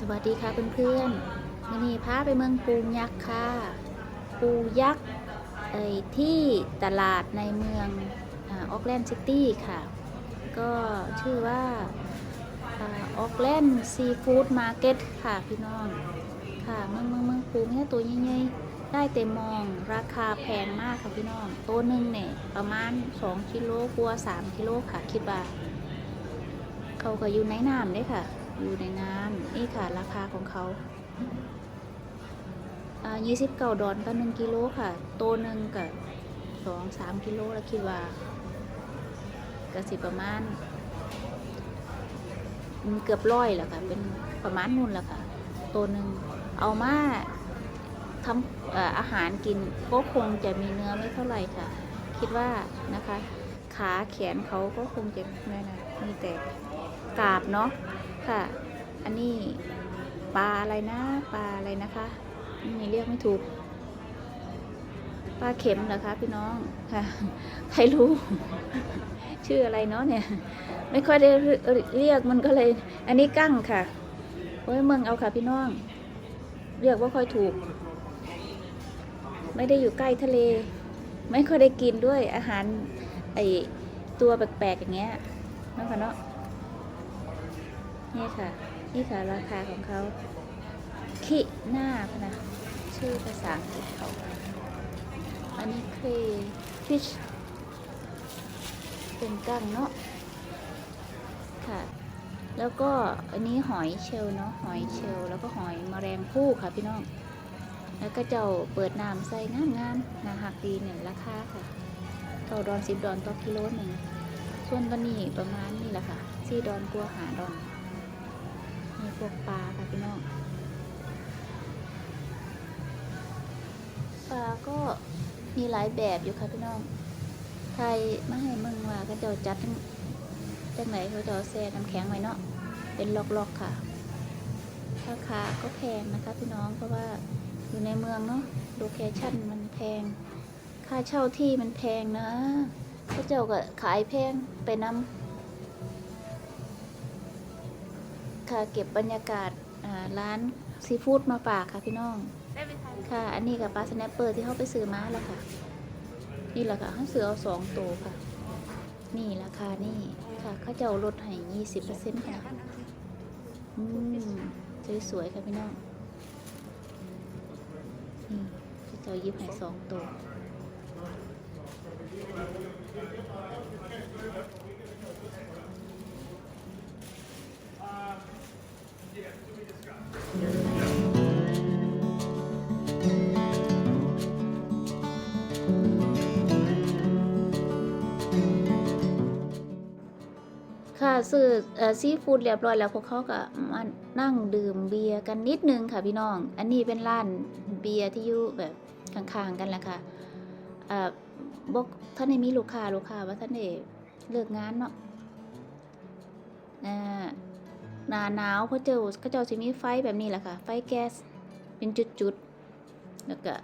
สวัสดีค่ะเพื่อนๆวันนี้พาไปเมืองปูยักษ์ค่ะ ปูยักษ์เอ่ยที่ตลาดในเมืองออกแลนด์ซิตี้ค่ะ ก็ชื่อว่าออกแลนด์ซีฟู้ดมาร์เก็ตค่ะพี่น้องค่ะเมืองเมืองเมืองปูเนี่ยตัวใหญ่ๆได้เต็มมองราคาแพงมากค่ะพี่น้องตัวหนึ่งเนี่ยประมาณ 2กิโลกว่า3กิโลค่ะคิดว่า เขาก็อยู่ในน้ำด้ค่ะ อยู่ในน้ำนี่ค่ะราคาของเขายี่สิบเก้าดอลต่อหนึ่งกิโลค่ะตัวหนึ่งกับสองสามกิโลแล้วคิดว่าก็สิประมาณเกือบร้อยแล้วค่ะ เป็นประมาณนู่นแล้วค่ะ ตัวหนึ่งเอามาทำเอ่ออาหารกินก็คงจะมีเนื้อไม่เท่าไหร่ค่ะ คิดว่านะคะ ขาแขนเขาก็คงจะไม่นะมีแต่กาบเนาะ ค่ะ อันนี้ปลาอะไรนะปลาอะไรนะคะนี่เรียกไม่ถูกปลาเข็มเหรอคะพี่น้องค่ะ ใครรู้ ชื่ออะไรเนาะเนี่ย ไม่ค่อยได้เรียกมันก็เลย อันนี้กั้งค่ะโอ้ยเมืองเอาค่ะพี่น้อง เรียกว่าค่อยถูก ไม่ได้อยู่ใกล้ทะเล ไม่ค่อยได้กินด้วยอาหารไอตัวแปลกๆอย่างเงี้ยนั่นค่ะเนาะ นี่ค่ะ นี่ค่ะราคาของเขาคิหน้าพะนะ ชื่อภาษาอังกฤษเขา อันนี้คือฟิชเป็นกั้งเนาะค่ะ แล้วก็อันนี้หอยเชลเนาะหอยเชลแล้วก็หอยแมลงภู่ค่ะพี่น้อง แล้วก็เจ้าเปิดน้ำใส่งามงามๆนาหักดีเนี่ยราคาค่ะเก้าดอนสิบดอนต่อกิโลหนึ่งส่วนตัวนี้ประมาณนี้แหละค่ะสี่ดอนกลัวหาดอน มีพวกปลาค่ะพี่น้องปลาก็มีหลายแบบอยู่ค่ะพี่น้องไทยม่ให้มึงว่าก็จะจัดจังจังไหนเขาจะเอาแซ่น้ำแข็งไว้เนาะเป็นล็อกๆค่ะราคาก็แพงนะคะพี่น้องเพราะว่าอยู่ในเมืองเนาะโลเคชั่นมันแพง ค่าเช่าที่มันแพงนะพระเจ้าก็ขายแพงไปนำ ค่ะเก็บบรรยากาศร้านซีฟู้ดมาฝากค่ะพี่น้องค่ะ อันนี้กับปลาสแนปเปอร์ที่เขาไปซื้อมาแล้วค่ะ นี่แหละค่ะเขาซื้อเอาสองตัวค่ะ นี่ราคานี่ค่ะเขาเจ้าลดให้ยี่สิบเปอร์เซ็นต์ค่ะอืมสวยๆค่ะพี่น้องนี่เขาจ้ายิบให้สองตัว ซื้ออซีฟู้ดเรียบร้อยแล้วพวกเขาก็มานั่งดื่มเบียร์กันนิดนึงค่ะพี่น้อง อันนี้เป็นร้านเบียร์ที่อยู่แบบข้างๆกันแหละค่ะบอกท่านได้มีลูกค้าลูกค้าว่าท่านได้เลิกงานเนาะหนาหนาวเขาเจอเขาเจ้าสิมีไฟแบบนี้แหละค่ะ ไฟแก๊สเป็นจุดๆ แล้วก็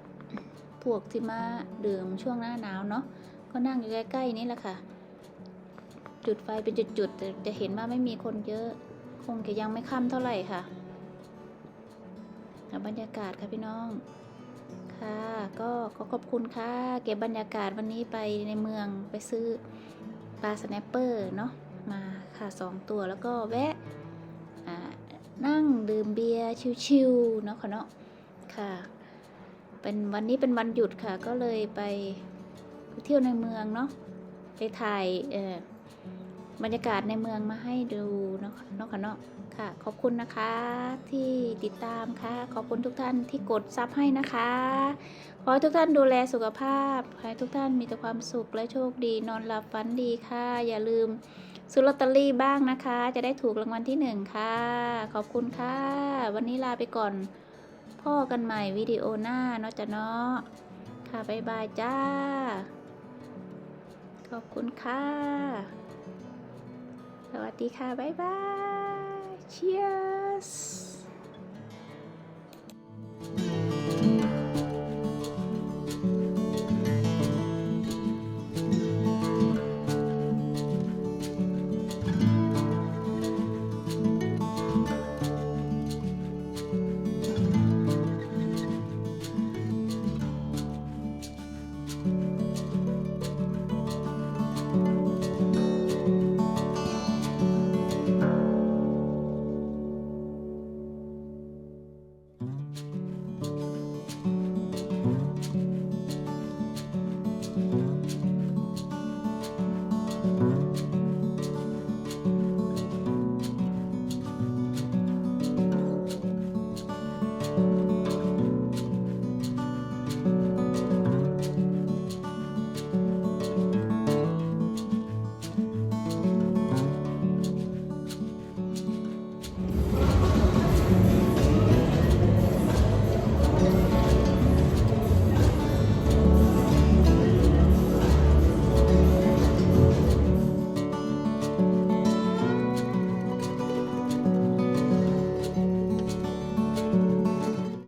พวกที่มาดื่มช่วงหน้าหนาวเนาะก็นั่งอยู่ใกล้ๆนี่แหละค่ะ จุดไฟเป็นจุดๆจะเห็นว่าไม่มีคนเยอะ คงจะยังไม่ค่ำเท่าไหร่ค่ะบรรยากาศค่ะพี่น้อง ค่ะ ก็ขอขอบคุณค่ะ เก็บบรรยากาศวันนี้ไปในเมืองไปซื้อปลาสแนปเปอร์เนาะมาค่ะสองตัวแล้วก็แวะนั่งดื่มเบียร์ชิวๆเนาะค่ะเนาะค่ะ เป็นวันนี้เป็นวันหยุดค่ะ ก็เลยไปเที่ยวในเมืองเนาะไปถ่ายเอ่อ บรรยากาศในเมืองมาให้ดูเนาะเนาะค่ะเนาะค่ะ ขอบคุณนะคะที่ติดตามค่ะ ขอบคุณทุกท่านที่กดซับให้นะคะ ขอให้ทุกท่านดูแลสุขภาพ ขอให้ทุกท่านมีแต่ความสุขและโชคดี นอนหลับฝันดีค่ะ อย่าลืมซื้อลอตเตอรี่บ้างนะคะ จะได้ถูกรางวัลที่หนึ่งค่ะ ขอบคุณค่ะ วันนี้ลาไปก่อนพ่อกันใหม่วิดีโอหน้าเนาะจ้ะเนาะค่ะ บ๊ายบายจ้า ขอบคุณค่ะ ดีค่ะ บ๊ายบาย Cheers